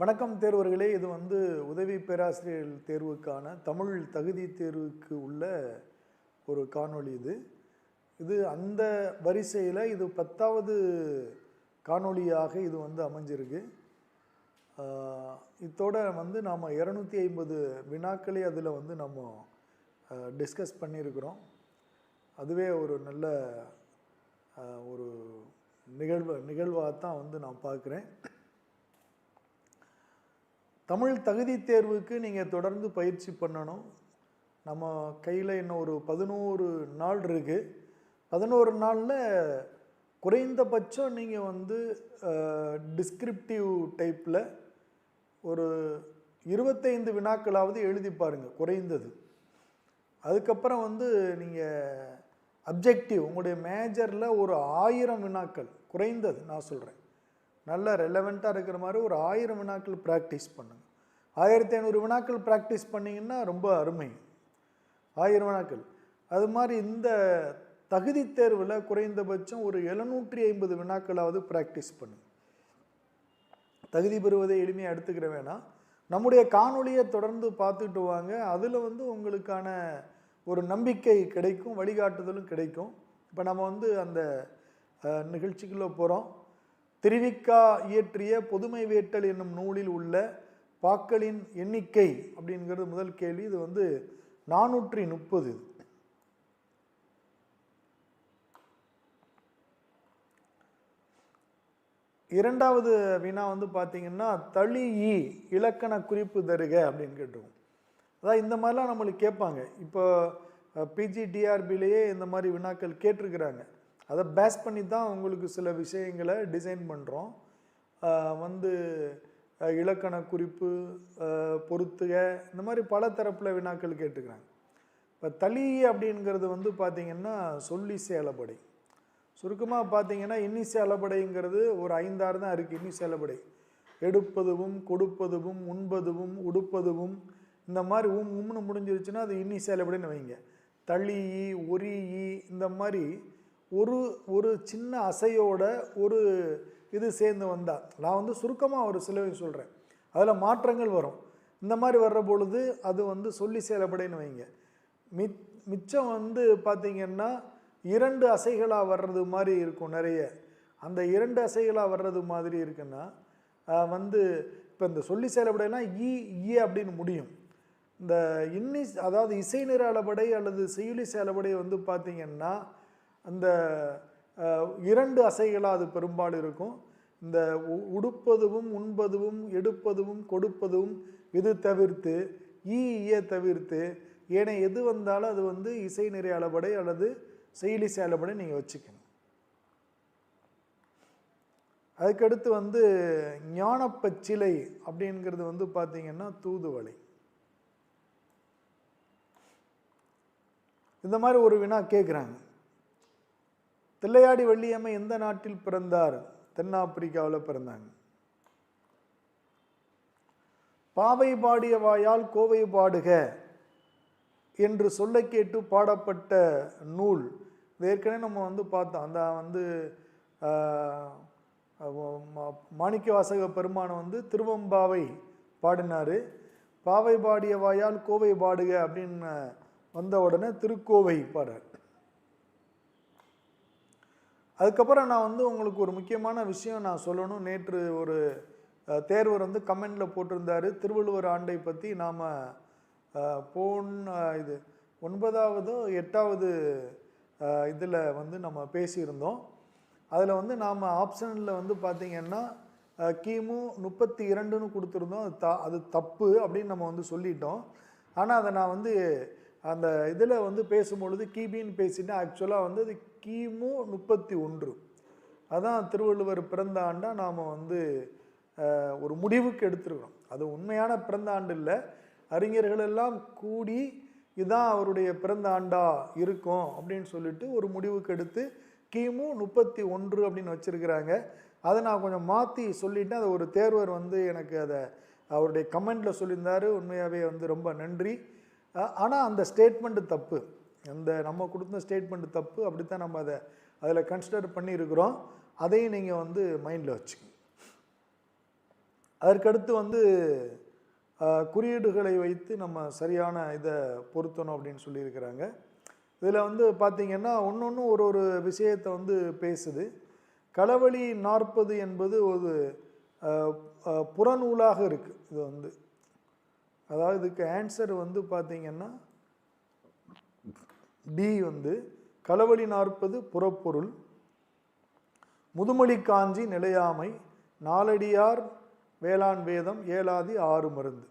வணக்கம் தேர்வர்களே இது வந்து உதவி பேராசிரியர் தேர்வுக்கான தமிழ் தகுதி தேர்வுக்கு உள்ள ஒரு காணொளி இது. இது அந்த வரிசையில் இது பத்தாவது காணொளியாக இது வந்து அமைஞ்சிருக்கு. இதோட இத்தோட வந்து நாம் இரநூத்தி ஐம்பது வினாக்களே அதில் வந்து நம்ம டிஸ்கஸ் பண்ணியிருக்கிறோம். அதுவே ஒரு நல்ல ஒரு நிகழ்வு நிகழ்வாக தான் வந்து நான் பார்க்குறேன். தமிழ் தகுதி தேர்வுக்கு நீங்கள் தொடர்ந்து பயிற்சி பண்ணணும். நம்ம கையில் இன்னும் ஒரு பதினோரு நாள் இருக்குது பதினோரு நாளில் குறைந்தபட்சம் நீங்கள் வந்து டிஸ்கிரிப்டிவ் டைப்பில் ஒரு இருபத்தைந்து வினாக்களாவது எழுதி பாருங்கள் குறைந்தது. அதுக்கப்புறம் வந்து நீங்கள் அப்ஜெக்டிவ் உங்களுடைய மேஜரில் ஒரு ஆயிரம் வினாக்கள் குறைந்தது நான் சொல்கிறேன் நல்ல ரெலவெண்ட்டாக இருக்கிற மாதிரி ஒரு ஆயிரம் வினாக்கள் ப்ராக்டிஸ் பண்ணுங்கள் ஆயிரத்தி ஐநூறு வினாக்கள் ப்ராக்டிஸ் பண்ணிங்கன்னா ரொம்ப அருமை. ஆயிரம் வினாக்கள். அது மாதிரி இந்த தகுதி தேர்வில் குறைந்தபட்சம் ஒரு எழுநூற்றி ஐம்பது வினாக்களாவது ப்ராக்டிஸ் பண்ணுங்க. தகுதி பெறுவதை எளிமையாக எடுத்துக்கிற வேணாம். நம்முடைய காணொளியை தொடர்ந்து பார்த்துட்டு வாங்க. அதில் வந்து உங்களுக்கான ஒரு நம்பிக்கை கிடைக்கும் வழிகாட்டுதலும் கிடைக்கும். இப்போ நம்ம வந்து அந்த நிகழ்ச்சிக்குள்ளே போகிறோம் திருவிக்கா இயற்றிய பொதுமை வேட்டல் என்னும் நூலில் உள்ள பாக்களின் எண்ணிக்கை அப்படிங்கிறது முதல் கேள்வி. இது வந்து நானூற்றி முப்பது. இரண்டாவது வினா வந்து பார்த்தீங்கன்னா தளி ஈ இலக்கண குறிப்பு தருக அப்படின்னு கேட்டிருக்கோம். அதான் இந்த மாதிரிலாம் நம்மளுக்கு கேட்பாங்க. இப்போ பிஜி டிஆர்பிலேயே இந்த மாதிரி வினாக்கள் கேட்டிருக்கிறாங்க. அதை பேஸ் பண்ணி தான் உங்களுக்கு சில விஷயங்களை டிசைன் பண்ணுறோம் வந்து இலக்கண குறிப்பு பொறுத்துக பொருத்துக இந்த மாதிரி பல தரப்பில் வினாக்கள் கேட்டுக்கிறாங்க. இப்போ தளி அப்படிங்கிறது வந்து பார்த்திங்கன்னா சொல்லி சேலப்படை சுருக்கமாக பார்த்தீங்கன்னா இன்னிசை அளபடைங்கிறது ஒரு ஐந்தாறு தான் இருக்குது இன்னிசை அளபடை எடுப்பதுவும் கொடுப்பதுவும் உண்பதுவும் உடுப்பதுவும் இந்த மாதிரி உம் உம்னு முடிஞ்சிருச்சுன்னா அது இன்னிசை அளபடைன்னு வைங்க. தளி ஒரி இந்த மாதிரி ஒரு ஒரு சின்ன அசையோட ஒரு இது சேர்ந்து வந்தால் நான் வந்து சுருக்கமாக ஒரு சிலவை சொல்கிறேன் அதில் மாற்றங்கள் வரும். இந்த மாதிரி வர்ற பொழுது அது வந்து சொல்லி செயலப்படைன்னு வைங்க. மித் மிச்சம் வந்து பார்த்திங்கன்னா இரண்டு அசைகளாக வர்றது மாதிரி இருக்கும் நிறைய. அந்த இரண்டு அசைகளாக வர்றது மாதிரி இருக்குன்னா வந்து இப்போ இந்த சொல்லி செயலப்படைனா ஈ ஈ அப்படின்னு முடியும். இந்த இன்னி அதாவது இசை நிற அளபடை அல்லது செய்யுளி செயலபடை வந்து பார்த்திங்கன்னா அந்த இரண்டு அசைகளாக அது பெரும்பாலும் இருக்கும். இந்த உ- உடுப்பதுவும் உண்பதுவும் எடுப்பதும் கொடுப்பதும் இது தவிர்த்து ஈ ஈய தவிர்த்து ஏனைய எது வந்தாலும் அது வந்து இசை நிறை அளபடை அல்லது செயலி செயலபடை நீங்கள் வச்சுக்கணும். அதுக்கடுத்து வந்து ஞானப்பச்சிலை அப்படிங்கிறது வந்து பார்த்தீங்கன்னா தூதுவளை. இந்த மாதிரி ஒரு வினா கேட்குறாங்க தில்லையாடி வள்ளியம்மை எந்த நாட்டில் பிறந்தார்? தென்னாப்பிரிக்காவில் பிறந்தாங்க. பாவை பாடிய வாயால் கோவை பாடுக என்று சொல்ல கேட்டு பாடப்பட்ட நூல். இது ஏற்கனவே நம்ம வந்து பார்த்தோம். அந்த வந்து மாணிக்க வாசக பெருமானை வந்து திருவம்பாவை பாடினார். பாவை பாடிய வாயால் கோவை பாடுக அப்படின்னு வந்த உடனே திருக்கோவை பாடுறார். அதுக்கப்புறம் நான் வந்து உங்களுக்கு ஒரு முக்கியமான விஷயம் நான் சொல்லணும். நேற்று ஒரு தேர்வர் வந்து கமெண்டில் போட்டிருந்தாரு. திருவள்ளுவர் ஆண்டை பற்றி நாம் போன் இது ஒன்பதாவதோ எட்டாவது இதில் வந்து நம்ம பேசியிருந்தோம். அதில் வந்து நாம் ஆப்ஷனில் வந்து பார்த்திங்கன்னா கிமு முப்பத்தி இரண்டுன்னு கொடுத்துருந்தோம். அது த அது தப்பு அப்படின்னு நம்ம வந்து சொல்லிட்டோம். ஆனால் அதை நான் வந்து அந்த இதில் வந்து பேசும்பொழுது கிபின்னு பேசிட்டேன். ஆக்சுவலாக வந்து அது கிமு முப்பத்தி ஒன்று. அதான் திருவள்ளுவர் பிறந்த ஆண்டா நாம் வந்து ஒரு முடிவுக்கு எடுத்துருக்கிறோம். அது உண்மையான பிறந்த ஆண்டு இல்லை. அறிஞர்கள் எல்லாம் கூடி இதுதான் அவருடைய பிறந்த ஆண்டா இருக்கும் அப்படின்னு சொல்லிட்டு ஒரு முடிவுக்கு எடுத்து கிமு முப்பத்தி ஒன்று அப்படின்னு வச்சுருக்கிறாங்க. அதை நான் கொஞ்சம் மாற்றி சொல்லிவிட்டேன் அதை ஒரு தேர்வர் வந்து எனக்கு அதை அவருடைய கமெண்டில் சொல்லியிருந்தார். உண்மையாகவே வந்து ரொம்ப நன்றி. ஆனால் அந்த ஸ்டேட்மெண்ட்டு தப்பு. அந்த நம்ம கொடுத்த ஸ்டேட்மெண்ட் தப்பு அப்படித்தான் நம்ம அதை அதில் கன்சிடர் பண்ணியிருக்கிறோம். அதையும் நீங்கள் வந்து மைண்டில் வச்சுக்கோங்க. அதற்கடுத்து வந்து குறியீடுகளை வைத்து நம்ம சரியான இதை பொருத்தணும் அப்படின்னு சொல்லியிருக்கிறாங்க. இதில் வந்து பார்த்திங்கன்னா ஒன்று ஒரு ஒரு விஷயத்தை வந்து பேசுது. களவழி நாற்பது என்பது ஒரு புறநூலாக இருக்குது இது வந்து அதாவது இதுக்கு ஆன்சர் வந்து பார்த்திங்கன்னா டி வந்து களவழி நாற்பது புறப்பொருள் முதுமொழி காஞ்சி நிலையாமை நாலடியார் வேளாண் வேதம் ஏழாதி ஆறு மருந்து.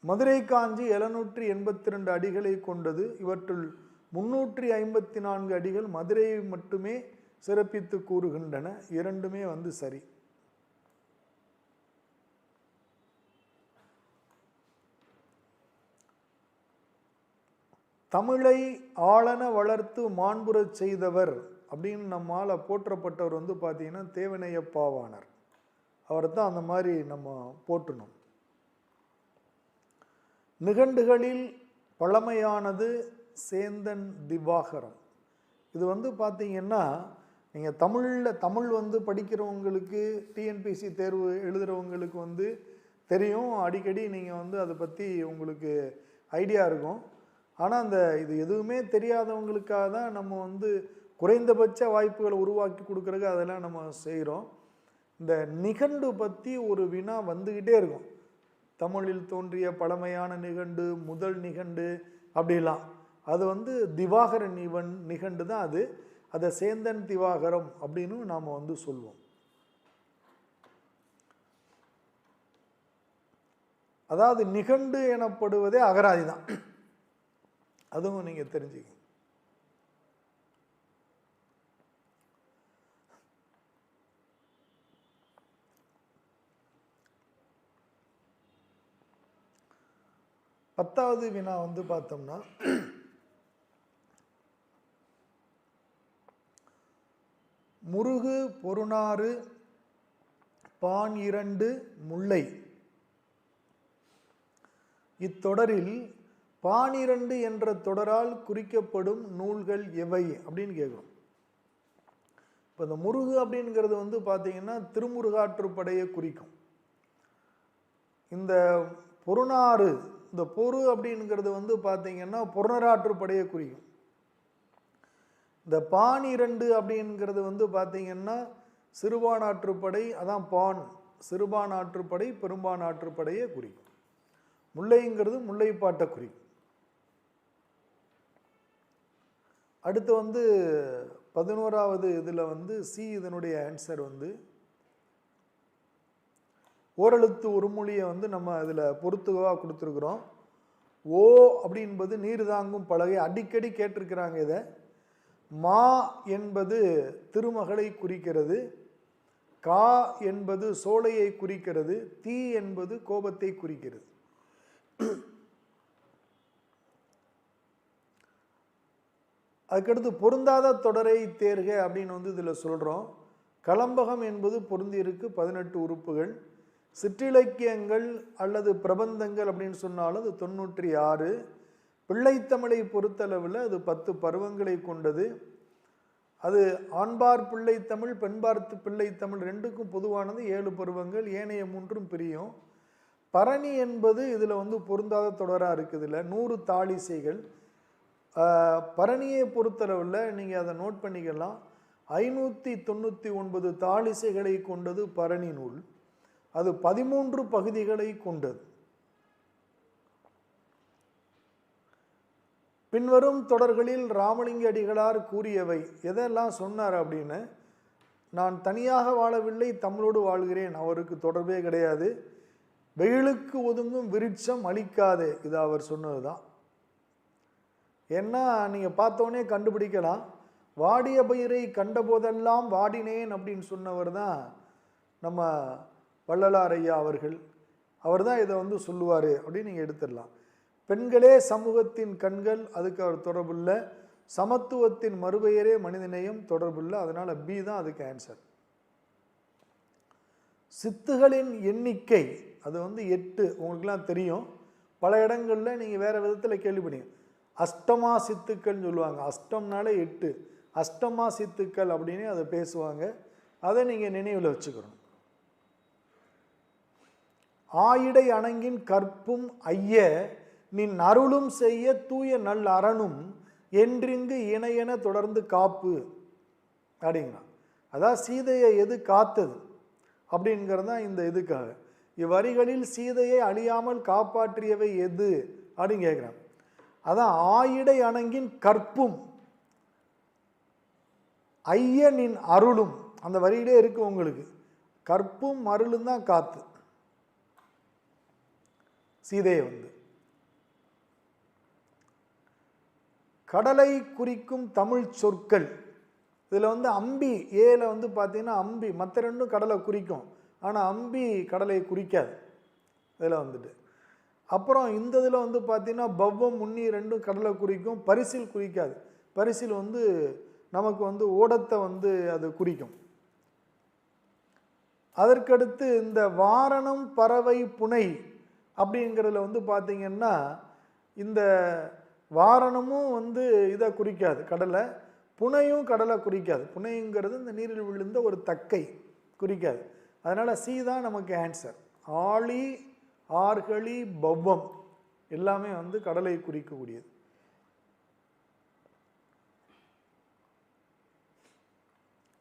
மதுரை காஞ்சி எழுநூற்றி எண்பத்தி ரெண்டு அடிகளை கொண்டது. இவற்றுள் முன்னூற்றி ஐம்பத்தி நான்கு அடிகள் மதுரையை மட்டுமே சிறப்பித்து கூறுகின்றன. இரண்டுமே வந்து சரி. தமிழை ஆளன வளர்த்து மாண்புறச் செய்தவர் அப்படின்னு நம்மால் போற்றப்பட்டவர் வந்து பார்த்தீங்கன்னா தேவனையப்பாவானர். அவரை தான் அந்த மாதிரி நம்ம போற்றணும். நிகண்டுகளில் பழமையானது சேந்தன் திவாகரம். இது வந்து பார்த்தீங்கன்னா நீங்கள் தமிழில் தமிழ் வந்து படிக்கிறவங்களுக்கு டிஎன்பிசி தேர்வு எழுதுகிறவங்களுக்கு வந்து தெரியும். அடிக்கடி நீங்கள் வந்து அதை பற்றி உங்களுக்கு ஐடியா இருக்கும். ஆனால் அந்த இது எதுவுமே தெரியாதவங்களுக்காக தான் நம்ம வந்து குறைந்தபட்ச வாய்ப்புகளை உருவாக்கி கொடுக்குறக்கு அதெல்லாம் நம்ம செய்கிறோம் இந்த நிகண்டு பற்றி ஒரு வினா வந்துக்கிட்டே இருக்கும். தமிழில் தோன்றிய பழமையான நிகண்டு முதல் நிகண்டு அப்படிலாம். அது வந்து திவாகர நிவன் நிகண்டு தான் அது. அதை சேந்தன் திவாகரம் அப்படின்னு நாம் வந்து சொல்லுவோம் அதாவது நிகண்டு எனப்படுவதே அகராதி தான். அதுவும் நீங்கள் தெரிஞ்சுக்கங்க. பத்தாவது வினா வந்து பார்த்தோம்னா முருகு பொருணாறு பான் இரண்டு முல்லை. இத்தொடரில் பானிரண்டு என்ற தொடரால் குறிக்கப்படும் நூல்கள் எவை அப்படின்னு கேட்குறோம். இப்போ இந்த முருகு அப்படிங்கிறது வந்து பார்த்தீங்கன்னா திருமுருகாற்றுப்படையை குறிக்கும். இந்த பொருணாறு இந்த பொறு அப்படிங்கிறது வந்து பார்த்தீங்கன்னா புறநராற்றுப்படையை குறிக்கும். இந்த பான் இரண்டு அப்படிங்கிறது வந்து பார்த்தீங்கன்னா சிறுபானாற்றுப்படை அதான் பான் சிறுபானாற்றுப்படை பெரும்பானாற்றுப்படையை குறிக்கும். முல்லைங்கிறது முல்லைப்பாட்டை குறிக்கும். அடுத்து வந்து பதினோராவது இதில் வந்து சி இதனுடைய ஆன்சர் வந்து ஓரெழுத்து ஒரு மொழியை வந்து நம்ம இதில் பொறுத்துகவாக கொடுத்துருக்குறோம். ஓ அப்படின்பது நீர் தாங்கும் பலகை. அடிக்கடி கேட்டிருக்கிறாங்க இதை. மா என்பது திருமகளை குறிக்கிறது. கா என்பது சோலையை குறிக்கிறது. தீ என்பது கோபத்தை குறிக்கிறது. அதுக்கடுத்து பொருந்தாத தொடரை தேர்க அப்படின்னு வந்து இதில் சொல்கிறோம். கலம்பகம் என்பது பொருந்தியிருக்கு பதினெட்டு உறுப்புகள். சிற்றிலக்கியங்கள் அல்லது பிரபந்தங்கள் அப்படின்னு சொன்னாலும் அது தொண்ணூற்றி ஆறு. பிள்ளைத்தமிழை பொறுத்தளவில் அது பத்து பருவங்களை கொண்டது. அது ஆண்பார் பிள்ளைத்தமிழ் பெண்பார்த்து பிள்ளைத்தமிழ் ரெண்டுக்கும் பொதுவானது ஏழு பருவங்கள் ஏனைய மூன்றும் பிரியும். பரணி என்பது இதில் வந்து பொருந்தாத தொடராக இருக்குது இல்லை. நூறு தாளிசைகள். பரணியை பொறுத்தளவில் நீங்கள் அதை நோட் பண்ணிக்கலாம். ஐநூற்றி தொண்ணூற்றி ஒன்பது தாளிசைகளை கொண்டது பரணி நூல். அது பதிமூன்று பகுதிகளை கொண்டது. பின்வரும் தொடர்களில் ராமலிங்க அடிகளார் கூறியவை எதெல்லாம் சொன்னார் அப்படின்னு? நான் தனியாக வாழவில்லை தமிழோடு வாழ்கிறேன். அவருக்கு தொடர்பே கிடையாது. வெயிலுக்கு ஒதுங்கும் விருட்சம் அளிக்காதே இது அவர் சொன்னது தான் ஏன்னா நீங்கள் பார்த்தோன்னே கண்டுபிடிக்கலாம். வாடிய பயிரை கண்டபோதெல்லாம் வாடினேன் அப்படின்னு சொன்னவர் தான் நம்ம வள்ளலார் ஐயா அவர்கள். அவர் தான் இதை வந்து சொல்லுவார் அப்படின்னு நீங்கள் எடுத்துடலாம். பெண்களே சமூகத்தின் கண்கள் அதுக்கு அவர் தொடர்புள்ள சமத்துவத்தின் மறுபெயரே மனிதநேயம் தொடர்புள்ள அதனால் பி தான் அதுக்கு ஆன்சர் சித்துகளின் எண்ணிக்கை அது வந்து எட்டு உங்களுக்குலாம் தெரியும். பல இடங்களில் நீங்கள் வேறு விதத்தில் கேள்விப்பட்டீங்க அஷ்டமா சித்துக்கள்னு சொல்லுவாங்க. அஷ்டம்னாலே எட்டு. அஷ்டமா சித்துக்கள் அப்படின்னு அதை பேசுவாங்க. அதை நீங்கள் நினைவில் வச்சுக்கணும். ஆயிடை அணங்கின் கற்பும் ஐய நின் அருளும் செய்ய தூய நல் அரணும் என்றிங்கு இணையென தொடர்ந்து காப்பு. அப்படிங்கிறான் அதான் சீதையை எது காத்தது? அப்படிங்கிறது தான் இந்த இதுக்காக. இவ்வரிகளில் சீதையை அழியாமல் காப்பாற்றியவை எது? அப்படின்னு கேட்குறான். அதான் ஆயிடை அணங்கின் கற்பும் ஐயனின் அருளும். அந்த வரியிலே இருக்கு உங்களுக்கு. கற்பும் அருளும் தான் காத்து. சீதையை வந்து. கடலை குறிக்கும் தமிழ் சொற்கள். இதில் வந்து அம்பி ஏல வந்து பார்த்தீங்கன்னா அம்பி. மற்ற ரெண்டும் கடலை குறிக்கும். ஆனால் அம்பி கடலை குறிக்காது. இதில் வந்துட்டு. அப்புறம் இந்த இதில் வந்து பார்த்தீங்கன்னா பவ்வம் முன்னி ரெண்டும் கடலை குறிக்கும். பரிசில் குறிக்காது. பரிசில் வந்து நமக்கு வந்து ஓடத்தை வந்து அது குறிக்கும். அதற்கடுத்து இந்த வாரணம் பறவை புனை அப்படிங்கிறதுல வந்து பார்த்தீங்கன்னா இந்த வாரணமும் வந்து இதை குறிக்காது. கடலை புனையும் கடலை குறிக்காது. புனைங்கிறது இந்த நீரில் விழுந்த ஒரு தக்கை குறிக்காது. அதனால் சி தான் நமக்கு ஆன்சர் ஆளி ஆர்களி பவ்வம் எல்லாமே வந்து கடலை குறிக்கக்கூடியது.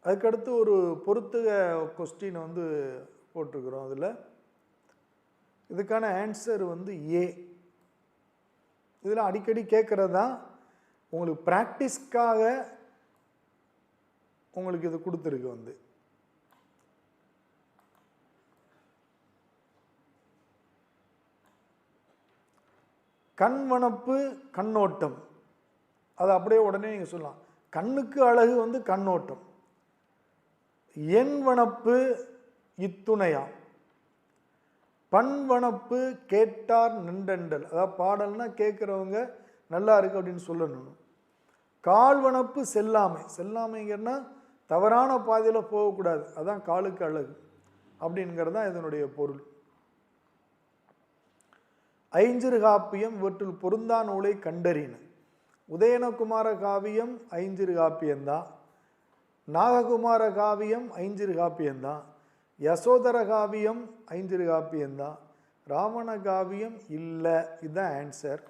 அதுக்கடுத்து ஒரு பொருத்துக கொஸ்டின் வந்து போட்டிருக்கிறோம் அதில். இதுக்கான ஆன்சர் வந்து ஏ இதில் அடிக்கடி கேட்குறது தான் உங்களுக்கு ப்ராக்டிஸ்க்காக உங்களுக்கு இது கொடுத்துருக்கு வந்து. கண்வனப்பு கண்ணோட்டம். அது அப்படியே உடனே நீங்கள் சொல்லலாம். கண்ணுக்கு அழகு வந்து கண்ணோட்டம். என் வனப்பு இத்துணையாம் பண்வனப்பு கேட்டார் நின்றண்டல் அதாவது பாடல்னா கேட்குறவங்க நல்லா இருக்கு அப்படின்னு சொல்லணும். கால்வனப்பு செல்லாமை. செல்லாமைங்கன்னா தவறான பாதையில் போகக்கூடாது. அதான் காலுக்கு அழகு. அப்படிங்கிறது தான் இதனுடைய பொருள். ஐஞ்சிறு காப்பியம் இவற்றுள் பொருந்தா நூலை கண்டறின. உதயனகுமார காவியம் ஐஞ்சிறு காப்பியம்தான் நாககுமார காவியம் ஐஞ்சிறு காப்பியம்தான் யசோதர காவியம் ஐஞ்சிறு காப்பியம்தான் ராவண காவியம் இல்லை இதுதான் ஆன்சர்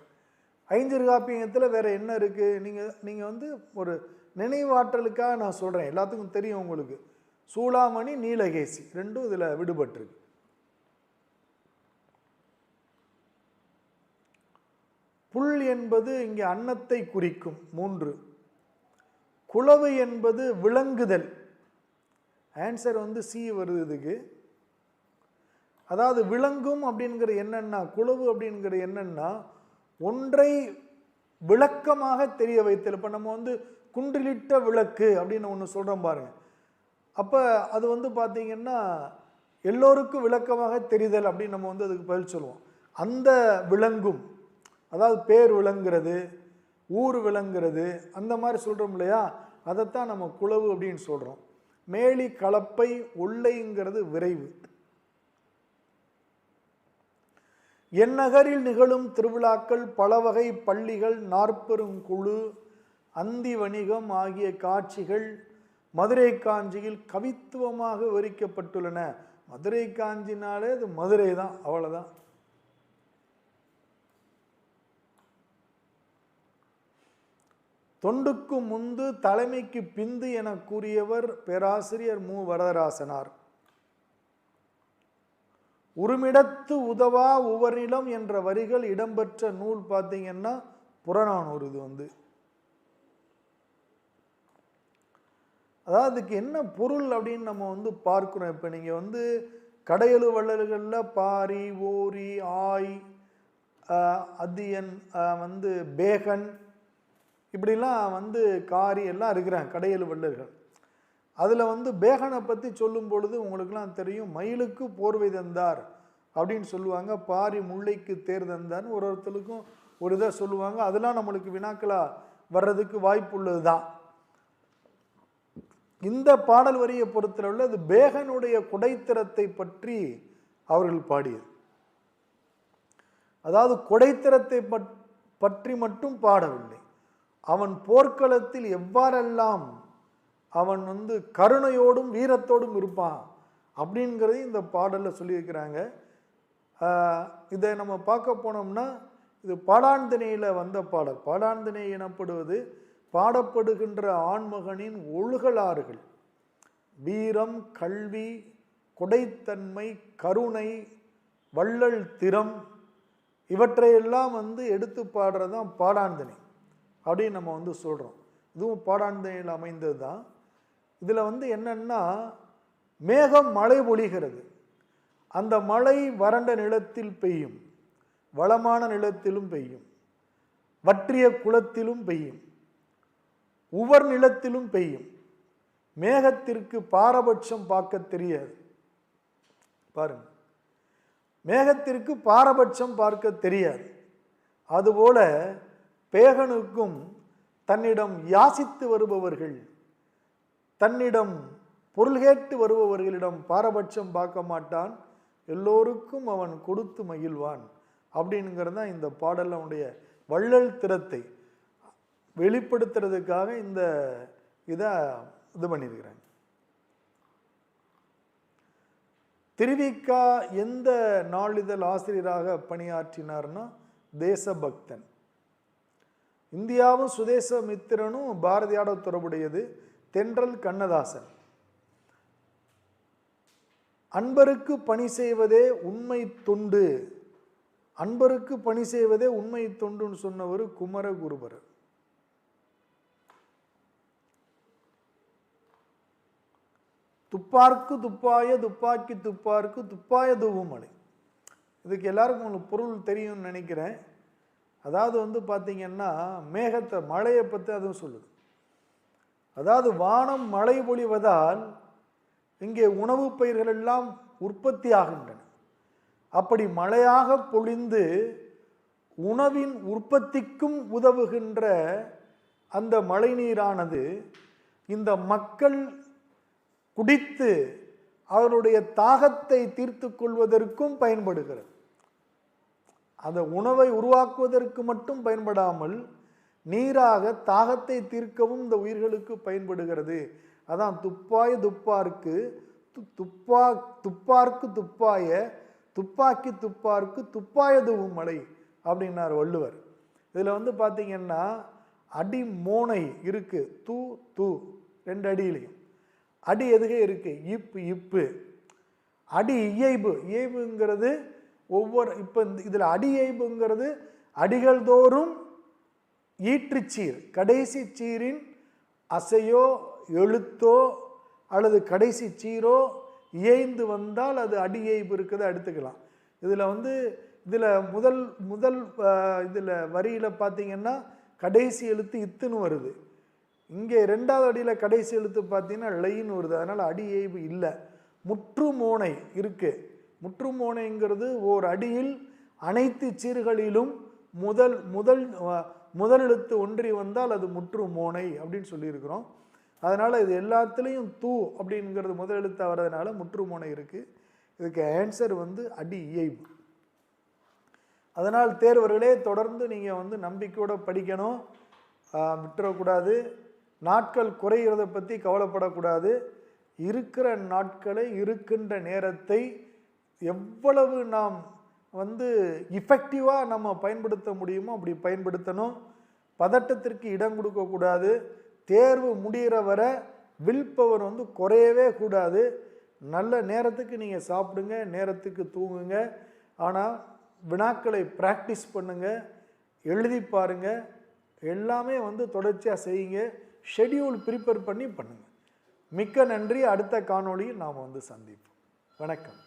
ஐஞ்சிறு காப்பியத்தில் வேற என்ன இருக்குது நீங்கள் நீங்கள் வந்து ஒரு நினைவாற்றலுக்காக நான் சொல்கிறேன் எல்லாத்துக்கும் தெரியும் உங்களுக்கு. சூளாமணி நீலகேசி ரெண்டும் இதில் விடுபட்டிருக்கு. புல் என்பது இங்கே அன்னத்தை குறிக்கும் மூன்று. குளவு என்பது விளங்குதல். ஆன்சர் வந்து சி வருது இதுக்கு. அதாவது விளங்கும் அப்படிங்கிற என்னென்னா குளவு அப்படிங்கிற என்னென்னா ஒன்றை விளக்கமாக தெரிய வைத்தல். இப்போ நம்ம வந்து குன்றிலிட்ட விளக்கு அப்படின்னு ஒன்று சொல்கிறோம் பாருங்க. அப்போ அது வந்து பார்த்திங்கன்னா எல்லோருக்கும் விளக்கமாக தெரிதல் அப்படின்னு நம்ம வந்து அதுக்கு பதில் சொல்லுவோம். அந்த விளங்கும். அதாவது பேர் விளங்குறது ஊர் விளங்குறது அந்த மாதிரி சொல்கிறோம் இல்லையா? அதைத்தான் நம்ம குளவு அப்படின்னு சொல்கிறோம் மேலி கலப்பை உள்ளைங்கிறது விரைவு. என் நகரில் நிகழும் திருவிழாக்கள் பல வகை பள்ளிகள் நாற்பெரும் குழு அந்தி வணிகம் ஆகிய காட்சிகள் மதுரை காஞ்சியில் கவித்துவமாக விவரிக்கப்பட்டுள்ளன. மதுரை காஞ்சினாலே அது மதுரை தான் அவ்வளோதான் தொண்டுக்கு முந்து தலைமைக்கு பிந்து என கூறியவர் பேராசிரியர் மு. வரதராசனார். உருமிடத்து உதவா உவர்நிலம் என்ற வரிகள் இடம்பெற்ற நூல் பார்த்தீங்கன்னா புறநானூறு இது வந்து. அதாவது இதுக்கு என்ன பொருள் அப்படின்னு நம்ம வந்து பார்க்குறோம் இப்போ நீங்கள் வந்து கடையெழு வள்ளல்களில் பாரி ஓரி ஆய் அதியன் வந்து பேகன் இப்படிலாம் வந்து காரி எல்லாம் இருக்கிறாங்க கடையல் வள்ளர்கள் அதில் வந்து பேகனை பற்றி சொல்லும் பொழுது உங்களுக்கெல்லாம் தெரியும் மயிலுக்கு போர்வை தந்தார் அப்படின்னு சொல்லுவாங்க பாரி முல்லைக்கு தேர் தந்தார்னு ஒரு ஒருத்தருக்கும் ஒரு இதை சொல்லுவாங்க. அதெல்லாம் நம்மளுக்கு வினாக்களாக வர்றதுக்கு வாய்ப்புள்ளது தான் இந்த பாடல் வரியை பொறுத்தளவில் அது பேகனுடைய குடைத்திறத்தை பற்றி அவர்கள் பாடியது. அதாவது கொடைத்திறத்தை பட்- பற்றி மட்டும் பாடவில்லை. அவன் போர்க்களத்தில் எவ்வாறெல்லாம் அவன் வந்து கருணையோடும் வீரத்தோடும் இருப்பான் அப்படிங்கிறதையும் இந்த பாடலில் சொல்லியிருக்கிறாங்க. இதை நம்ம பார்க்க போனோம்னா இது பாடாந்தினையில் வந்த பாடல். பாடாந்திணை எனப்படுவது பாடப்படுகின்ற ஆண்மகனின் ஒழுகலாறுகள். வீரம் கல்வி கொடைத்தன்மை கருணை வள்ளல் திறம் இவற்றையெல்லாம் வந்து எடுத்து பாடுறது தான் பாடாந்திணை அப்படின்னு நம்ம வந்து சொல்கிறோம் இதுவும் பாடாந்திணையில் அமைந்தது தான் இதில் வந்து என்னென்னா மேகம் மழை பொழிகிறது. அந்த மழை வறண்ட நிலத்தில் பெய்யும். வளமான நிலத்திலும் பெய்யும். வற்றிய குளத்திலும் பெய்யும். உவர் நிலத்திலும் பெய்யும். மேகத்திற்கு பாரபட்சம் பார்க்க தெரியாது. பாருங்க. மேகத்திற்கு பாரபட்சம் பார்க்க தெரியாது. அதுபோல பேகனுக்கும் தன்னிடம் யாசித்து வருபவர்கள் தன்னிடம் பொருள் கேட்டு வருபவர்களிடம் பாரபட்சம் பார்க்க மாட்டான். எல்லோருக்கும் அவன் கொடுத்து மகிழ்வான். அப்படிங்கிறது தான் இந்த பாடல் அவனுடைய வள்ளல் திறத்தை வெளிப்படுத்துறதுக்காக இந்த இதை இது பண்ணியிருக்கிறாங்க திருவிக்கா எந்த நாளிதழ் ஆசிரியராக பணியாற்றினார்னா தேசபக்தன். இந்தியாவும் சுதேச மித்திரனும் பாரதியோட தொடர்புடையது தென்றல் கண்ணதாசன். அன்பருக்கு பணி செய்வதே உண்மை தொண்டு. அன்பருக்கு பணி செய்வதே உண்மை தொண்டுன்னு சொன்னவர் குமரகுருபர். துப்பார்க்கு துப்பாய துப்பாக்கி துப்பார்க்கு துப்பாய தூவுமலை. இதுக்கு எல்லாருக்கும் உங்களுக்கு பொருள் தெரியும்னு நினைக்கிறேன். அதாவது வந்து பார்த்திங்கன்னா மேகத்தை மழையை பற்றி அதுவும் சொல்லுது. அதாவது வானம் மழை பொழிவதால் இங்கே உணவுப் பயிர்கள் எல்லாம் உற்பத்தி ஆகின்றன. அப்படி மழையாக பொழிந்து உணவின் உற்பத்திக்கும் உதவுகின்ற அந்த மழைநீரானது இந்த மக்கள் குடித்து அவருடைய தாகத்தை தீர்த்து கொள்வதற்கும் பயன்படுகிறது. அந்த உணவை உருவாக்குவதற்கு மட்டும் பயன்படாமல் நீராக தாகத்தை தீர்க்கவும் இந்த உயிர்களுக்கு பயன்படுகிறது. அதான் துப்பாய துப்பார்க்கு து- துப்பா துப்பார்க்கு துப்பாய துப்பாக்கி துப்பார்க்கு துப்பாயதுவும் மலை அப்படின்னார் வள்ளுவர். இதில் வந்து பார்த்தீங்கன்னா அடி மோனை இருக்குது தூ தூ ரெண்டு அடியிலையும். அடி எதுகே இருக்குது இப்பு இப்பு. அடி இயைபு. இயைபுங்கிறது ஒவ்வொரு இப்போ இந்த இதில் அடியைபுங்கிறது அடிகள் தோறும் ஈற்றுச்சீர். கடைசி சீரின் அசையோ எழுத்தோ அல்லது கடைசி சீரோ இயைந்து வந்தால் அது அடியைபு இருக்கிறத எடுத்துக்கலாம் இதில் வந்து இதில் முதல் முதல் இதில் வரியில் பார்த்தீங்கன்னா கடைசி எழுத்து இத்துன்னு வருது. இங்கே ரெண்டாவது அடியில் கடைசி எழுத்து பார்த்தீங்கன்னா லைன்னு வருது. அதனால் அடி ஏய்வு இல்லை. முற்றுமோனை இருக்குது முற்றுமோனைங்கிறது ஓர் அடியில் அனைத்து சீர்களிலும் முதல் முதல் முதல் எழுத்து ஒன்றி வந்தால் அது முற்றுமோனை அப்படின்னு சொல்லியிருக்கிறோம். அதனால் இது எல்லாத்துலேயும் தூ அப்படிங்கிறது முதல் எழுத்தாக வர்றதுனால முற்றுமோனை இருக்குது இதுக்கு ஆன்சர் வந்து அடி இயைபு. அதனால் தேர்வர்களே தொடர்ந்து நீங்கள் வந்து நம்பிக்கையோட படிக்கணும். விட்டுறக்கூடாது. நாட்கள் குறைகிறத பற்றி கவலைப்படக்கூடாது. இருக்கிற நாட்களை இருக்கின்ற நேரத்தை எவ்வளவு நாம் வந்து இஃபெக்டிவாக நம்ம பயன்படுத்த முடியுமோ அப்படி பயன்படுத்தணும். பதட்டத்திற்கு இடம் கொடுக்கக்கூடாது தேர்வு முடிகிற வரை வில் பவர் வந்து குறையவே கூடாது. நல்ல நேரத்துக்கு நீங்கள் சாப்பிடுங்க நேரத்துக்கு தூங்குங்க. ஆனால் வினாக்களை ப்ராக்டிஸ் பண்ணுங்க எழுதி பாருங்க. எல்லாமே வந்து தொடர்ச்சியாக செய்யுங்க. ஷெட்யூல் ப்ரிப்பேர் பண்ணி பண்ணுங்கள் மிக்க நன்றி. அடுத்த காணொளியில் நாம் வந்து சந்திப்போம். வணக்கம்.